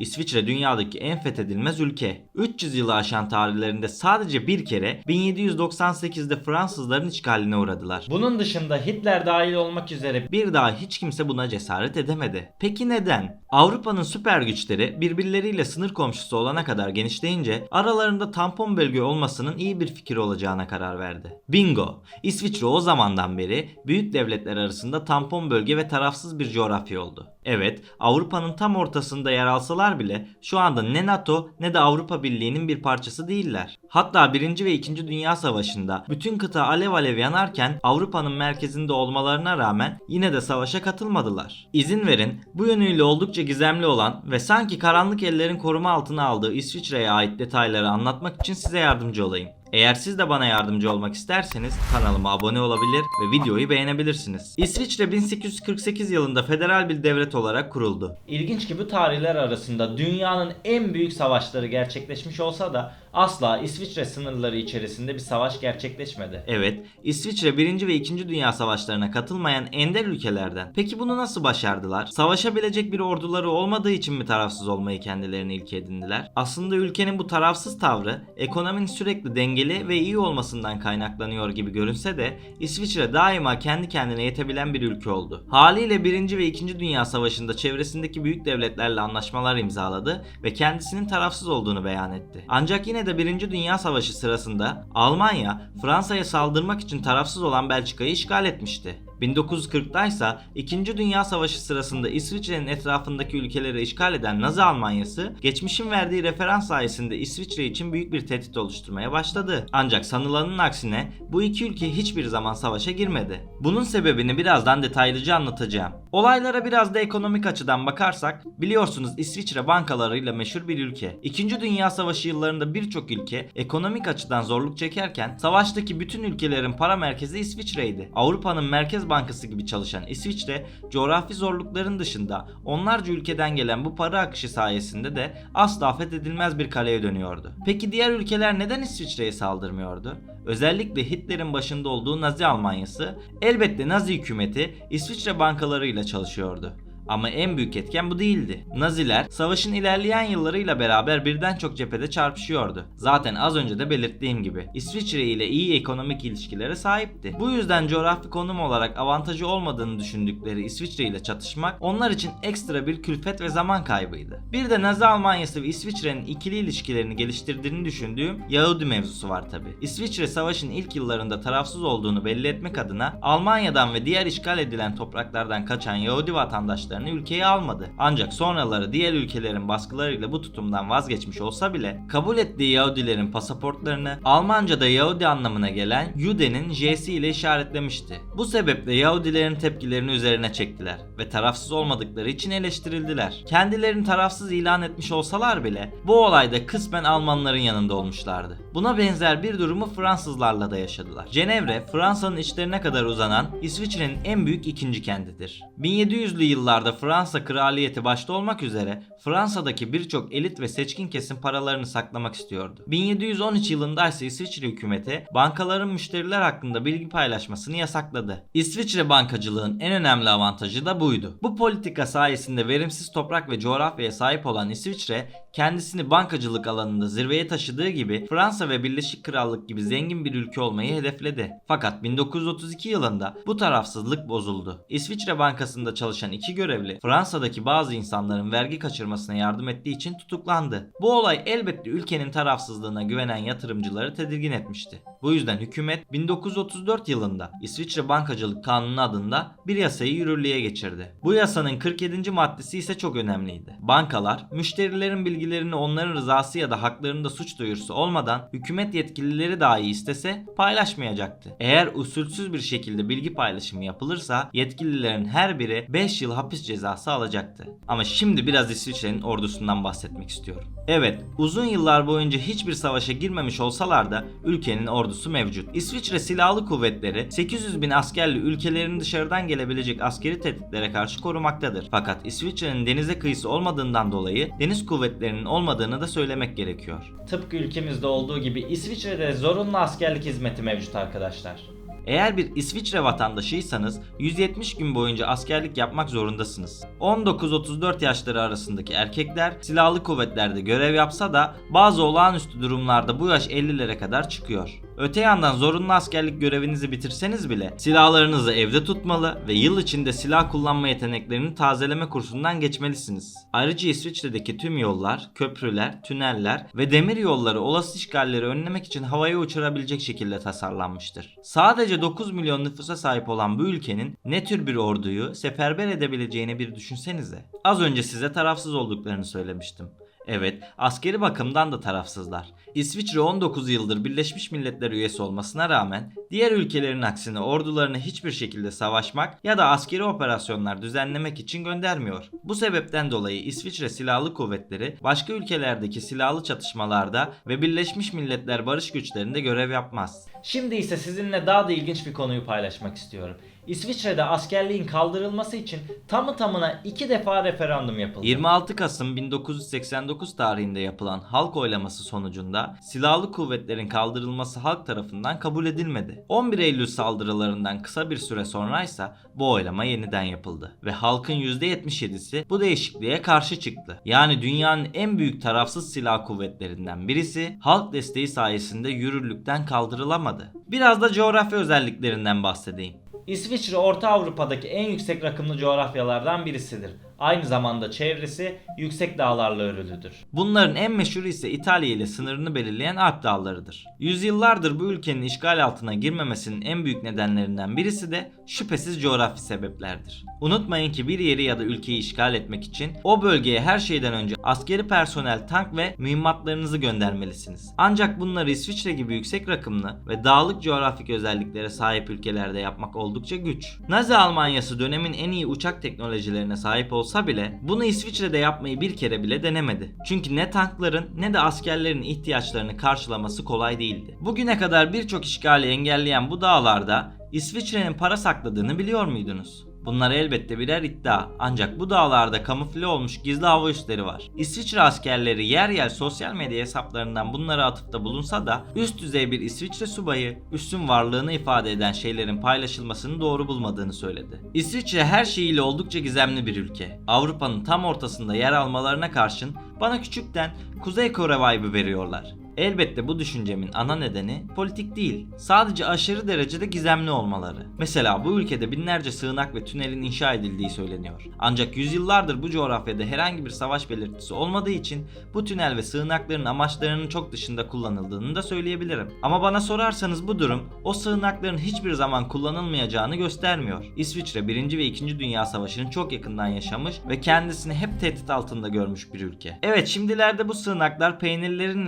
İsviçre dünyadaki en fethedilmez ülke. 300 yılı aşan tarihlerinde sadece bir kere 1798'de Fransızların işgaline uğradılar. Bunun dışında Hitler dahil olmak üzere bir daha hiç kimse buna cesaret edemedi. Peki neden? Avrupa'nın süper güçleri birbirleriyle sınır komşusu olana kadar genişleyince aralarında tampon bölge olmasının iyi bir fikir olacağına karar verdi. Bingo! İsviçre o zamandan beri büyük devletler arasında tampon bölge ve tarafsız bir coğrafya oldu. Evet, Avrupa'nın tam ortasında yer alsalar bile şu anda ne NATO ne de Avrupa Birliği'nin bir parçası değiller. Hatta 1. ve 2. Dünya Savaşı'nda bütün kıta alev alev yanarken Avrupa'nın merkezinde olmalarına rağmen yine de savaşa katılmadılar. İzin verin bu yönüyle oldukça gizemli olan ve sanki karanlık ellerin koruma altına aldığı İsviçre'ye ait detayları anlatmak için size yardımcı olayım. Eğer siz de bana yardımcı olmak isterseniz kanalıma abone olabilir ve videoyu beğenebilirsiniz. İsviçre 1848 yılında federal bir devlet olarak kuruldu. İlginç ki bu tarihler arasında dünyanın en büyük savaşları gerçekleşmiş olsa da asla İsviçre sınırları içerisinde bir savaş gerçekleşmedi. Evet, İsviçre 1. ve 2. Dünya Savaşlarına katılmayan ender ülkelerden. Peki bunu nasıl başardılar? Savaşabilecek bir orduları olmadığı için mi tarafsız olmayı kendilerine ilke edindiler? Aslında ülkenin bu tarafsız tavrı ekonominin sürekli dengeli ve iyi olmasından kaynaklanıyor gibi görünse de İsviçre daima kendi kendine yetebilen bir ülke oldu. Haliyle 1. ve 2. Dünya Savaşı'nda çevresindeki büyük devletlerle anlaşmalar imzaladı ve kendisinin tarafsız olduğunu beyan etti. Ancak yine de 1. Dünya Savaşı sırasında Almanya Fransa'ya saldırmak için tarafsız olan Belçika'yı işgal etmişti. 1940'da ise 2. Dünya Savaşı sırasında İsviçre'nin etrafındaki ülkeleri işgal eden Nazi Almanyası, geçmişin verdiği referans sayesinde İsviçre için büyük bir tehdit oluşturmaya başladı. Ancak sanılanın aksine bu iki ülke hiçbir zaman savaşa girmedi. Bunun sebebini birazdan detaylıca anlatacağım. Olaylara biraz da ekonomik açıdan bakarsak, biliyorsunuz İsviçre bankalarıyla meşhur bir ülke. 2. Dünya Savaşı yıllarında birçok ülke ekonomik açıdan zorluk çekerken, savaştaki bütün ülkelerin para merkezi İsviçre'ydi. Avrupa'nın merkez bankası gibi çalışan İsviçre, coğrafi zorlukların dışında onlarca ülkeden gelen bu para akışı sayesinde de asla fethedilmez bir kaleye dönüyordu. Peki diğer ülkeler neden İsviçre'ye saldırmıyordu? Özellikle Hitler'in başında olduğu Nazi Almanyası, elbette Nazi hükümeti İsviçre bankalarıyla çalışıyordu. Ama en büyük etken bu değildi. Naziler savaşın ilerleyen yıllarıyla beraber birden çok cephede çarpışıyordu. Zaten az önce de belirttiğim gibi İsviçre ile iyi ekonomik ilişkilere sahipti. Bu yüzden coğrafi konum olarak avantajı olmadığını düşündükleri İsviçre ile çatışmak onlar için ekstra bir külfet ve zaman kaybıydı. Bir de Nazi Almanyası ve İsviçre'nin ikili ilişkilerini geliştirdiğini düşündüğüm Yahudi mevzusu var tabi. İsviçre savaşın ilk yıllarında tarafsız olduğunu belli etmek adına Almanya'dan ve diğer işgal edilen topraklardan kaçan Yahudi vatandaşlarını ülkeye almadı. Ancak sonraları diğer ülkelerin baskılarıyla bu tutumdan vazgeçmiş olsa bile kabul ettiği Yahudilerin pasaportlarını Almanca'da Yahudi anlamına gelen Jude'nin J'si ile işaretlemişti. Bu sebeple Yahudilerin tepkilerini üzerine çektiler ve tarafsız olmadıkları için eleştirildiler. Kendilerini tarafsız ilan etmiş olsalar bile bu olayda kısmen Almanların yanında olmuşlardı. Buna benzer bir durumu Fransızlarla da yaşadılar. Cenevre, Fransa'nın içlerine kadar uzanan İsviçre'nin en büyük ikinci kentidir. 1700'lü yıllarda Fransa kraliyeti başta olmak üzere Fransa'daki birçok elit ve seçkin kesim paralarını saklamak istiyordu. 1713 yılında ise İsviçre hükümeti bankaların müşteriler hakkında bilgi paylaşmasını yasakladı. İsviçre bankacılığın en önemli avantajı da buydu. Bu politika sayesinde verimsiz toprak ve coğrafyaya sahip olan İsviçre kendisini bankacılık alanında zirveye taşıdığı gibi Fransa ve Birleşik Krallık gibi zengin bir ülke olmayı hedefledi. Fakat 1932 yılında bu tarafsızlık bozuldu. İsviçre Bankası'nda çalışan iki görevli Fransa'daki bazı insanların vergi kaçırmasına yardım ettiği için tutuklandı. Bu olay elbette ülkenin tarafsızlığına güvenen yatırımcıları tedirgin etmişti. Bu yüzden hükümet 1934 yılında İsviçre Bankacılık Kanunu adında bir yasayı yürürlüğe geçirdi. Bu yasanın 47. maddesi ise çok önemliydi. Bankalar müşterilerin bilgilerini onların rızası ya da haklarında suç duyurusu olmadan hükümet yetkilileri dahi istese paylaşmayacaktı. Eğer usulsüz bir şekilde bilgi paylaşımı yapılırsa yetkililerin her biri 5 yıl hapis cezası alacaktı. Ama şimdi biraz İsviçre'nin ordusundan bahsetmek istiyorum. Evet, uzun yıllar boyunca hiçbir savaşa girmemiş olsalar da ülkenin ordusu mevcut. İsviçre Silahlı Kuvvetleri 800 bin askerli ülkelerin dışarıdan gelebilecek askeri tehditlere karşı korumaktadır. Fakat İsviçre'nin denize kıyısı olmadığından dolayı deniz kuvvetlerinin olmadığını da söylemek gerekiyor. Tıpkı ülkemizde olduğu gibi İsviçre'de zorunlu askerlik hizmeti mevcut arkadaşlar. Eğer bir İsviçre vatandaşıysanız 170 gün boyunca askerlik yapmak zorundasınız. 19-34 yaşları arasındaki erkekler silahlı kuvvetlerde görev yapsa da bazı olağanüstü durumlarda bu yaş 50'lere kadar çıkıyor. Öte yandan zorunlu askerlik görevinizi bitirseniz bile silahlarınızı evde tutmalı ve yıl içinde silah kullanma yeteneklerini tazeleme kursundan geçmelisiniz. Ayrıca İsviçre'deki tüm yollar, köprüler, tüneller ve demir yolları olası işgalleri önlemek için havaya uçurabilecek şekilde tasarlanmıştır. Sadece 9 milyon nüfusa sahip olan bu ülkenin ne tür bir orduyu seferber edebileceğini bir düşünsenize. Az önce size tarafsız olduklarını söylemiştim. Evet, askeri bakımdan da tarafsızlar. İsviçre 19 yıldır Birleşmiş Milletler üyesi olmasına rağmen diğer ülkelerin aksine ordularını hiçbir şekilde savaşmak ya da askeri operasyonlar düzenlemek için göndermiyor. Bu sebepten dolayı İsviçre Silahlı Kuvvetleri başka ülkelerdeki silahlı çatışmalarda ve Birleşmiş Milletler barış güçlerinde görev yapmaz. Şimdi ise sizinle daha da ilginç bir konuyu paylaşmak istiyorum. İsviçre'de askerliğin kaldırılması için tamı tamına iki defa referandum yapıldı. 26 Kasım 1989 tarihinde yapılan halk oylaması sonucunda silahlı kuvvetlerin kaldırılması halk tarafından kabul edilmedi. 11 Eylül saldırılarından kısa bir süre sonraysa bu oylama yeniden yapıldı ve halkın %77'si bu değişikliğe karşı çıktı. Yani dünyanın en büyük tarafsız silah kuvvetlerinden birisi halk desteği sayesinde yürürlükten kaldırılamadı. Biraz da coğrafya özelliklerinden bahsedeyim. İsviçre Orta Avrupa'daki en yüksek rakımlı coğrafyalardan birisidir. Aynı zamanda çevresi yüksek dağlarla örülüdür. Bunların en meşhuru ise İtalya ile sınırını belirleyen Alp dağlarıdır. Yüzyıllardır bu ülkenin işgal altına girmemesinin en büyük nedenlerinden birisi de şüphesiz coğrafi sebeplerdir. Unutmayın ki bir yeri ya da ülkeyi işgal etmek için o bölgeye her şeyden önce askeri personel, tank ve mühimmatlarınızı göndermelisiniz. Ancak bunları İsviçre gibi yüksek rakımlı ve dağlık coğrafik özelliklere sahip ülkelerde yapmak oldukça güç. Nazi Almanyası dönemin en iyi uçak teknolojilerine sahip olsa bile bunu İsviçre'de yapmayı bir kere bile denemedi. Çünkü ne tankların ne de askerlerin ihtiyaçlarını karşılaması kolay değildi. Bugüne kadar birçok işgali engelleyen bu dağlarda İsviçre'nin para sakladığını biliyor muydunuz? Bunlar elbette birer iddia ancak bu dağlarda kamufle olmuş gizli hava üsleri var. İsviçre askerleri yer yer sosyal medya hesaplarından bunları atıfta bulunsa da üst düzey bir İsviçre subayı üstün varlığını ifade eden şeylerin paylaşılmasını doğru bulmadığını söyledi. İsviçre her şeyiyle oldukça gizemli bir ülke. Avrupa'nın tam ortasında yer almalarına karşın bana küçükten Kuzey Kore vibe'ı veriyorlar. Elbette bu düşüncemin ana nedeni politik değil. Sadece aşırı derecede gizemli olmaları. Mesela bu ülkede binlerce sığınak ve tünelin inşa edildiği söyleniyor. Ancak yüzyıllardır bu coğrafyada herhangi bir savaş belirtisi olmadığı için bu tünel ve sığınakların amaçlarının çok dışında kullanıldığını da söyleyebilirim. Ama bana sorarsanız bu durum o sığınakların hiçbir zaman kullanılmayacağını göstermiyor. İsviçre 1. ve 2. Dünya Savaşı'nı çok yakından yaşamış ve kendisini hep tehdit altında görmüş bir ülke. Evet şimdilerde bu sığınaklar peynirlerin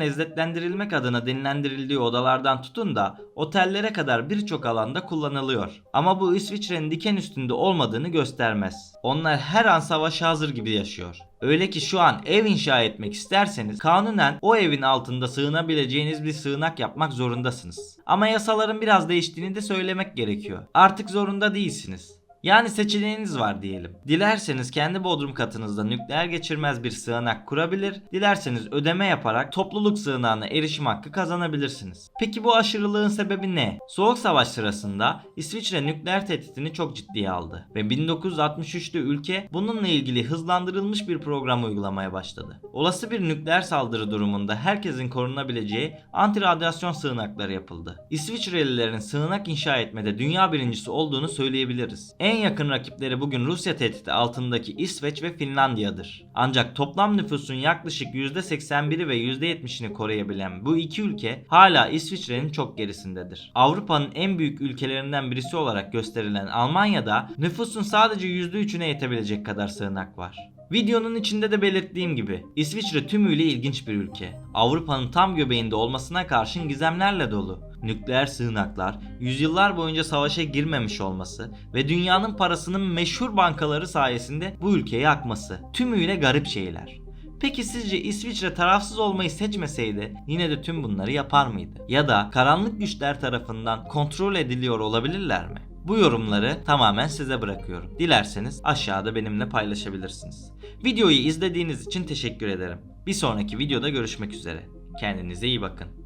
lezzetlendirilmek adına dinlendirildiği odalardan tutun da otellere kadar birçok alanda kullanılıyor. Ama bu İsviçre'nin diken üstünde olmadığını göstermez. Onlar her an savaşa hazır gibi yaşıyor. Öyle ki şu an ev inşa etmek isterseniz kanunen o evin altında sığınabileceğiniz bir sığınak yapmak zorundasınız. Ama yasaların biraz değiştiğini de söylemek gerekiyor. Artık zorunda değilsiniz. Yani seçeneğiniz var diyelim. Dilerseniz kendi bodrum katınızda nükleer geçirmez bir sığınak kurabilir, dilerseniz ödeme yaparak topluluk sığınağına erişim hakkı kazanabilirsiniz. Peki bu aşırılığın sebebi ne? Soğuk Savaş sırasında İsviçre nükleer tehditini çok ciddiye aldı ve 1963'te ülke bununla ilgili hızlandırılmış bir program uygulamaya başladı. Olası bir nükleer saldırı durumunda herkesin korunabileceği anti-radyasyon sığınakları yapıldı. İsviçrelilerin sığınak inşa etmede dünya birincisi olduğunu söyleyebiliriz. En yakın rakipleri bugün Rusya tehdidi altındaki İsveç ve Finlandiya'dır. Ancak toplam nüfusun yaklaşık %81'i ve %70'ini koruyabilen bu iki ülke hala İsviçre'nin çok gerisindedir. Avrupa'nın en büyük ülkelerinden birisi olarak gösterilen Almanya'da nüfusun sadece %3'üne yetebilecek kadar sığınak var. Videonun içinde de belirttiğim gibi İsviçre tümüyle ilginç bir ülke. Avrupa'nın tam göbeğinde olmasına karşın gizemlerle dolu. Nükleer sığınaklar, yüzyıllar boyunca savaşa girmemiş olması ve dünyanın parasının meşhur bankaları sayesinde bu ülkeyi akması. Tümüyle garip şeyler. Peki sizce İsviçre tarafsız olmayı seçmeseydi yine de tüm bunları yapar mıydı? Ya da karanlık güçler tarafından kontrol ediliyor olabilirler mi? Bu yorumları tamamen size bırakıyorum. Dilerseniz aşağıda benimle paylaşabilirsiniz. Videoyu izlediğiniz için teşekkür ederim. Bir sonraki videoda görüşmek üzere. Kendinize iyi bakın.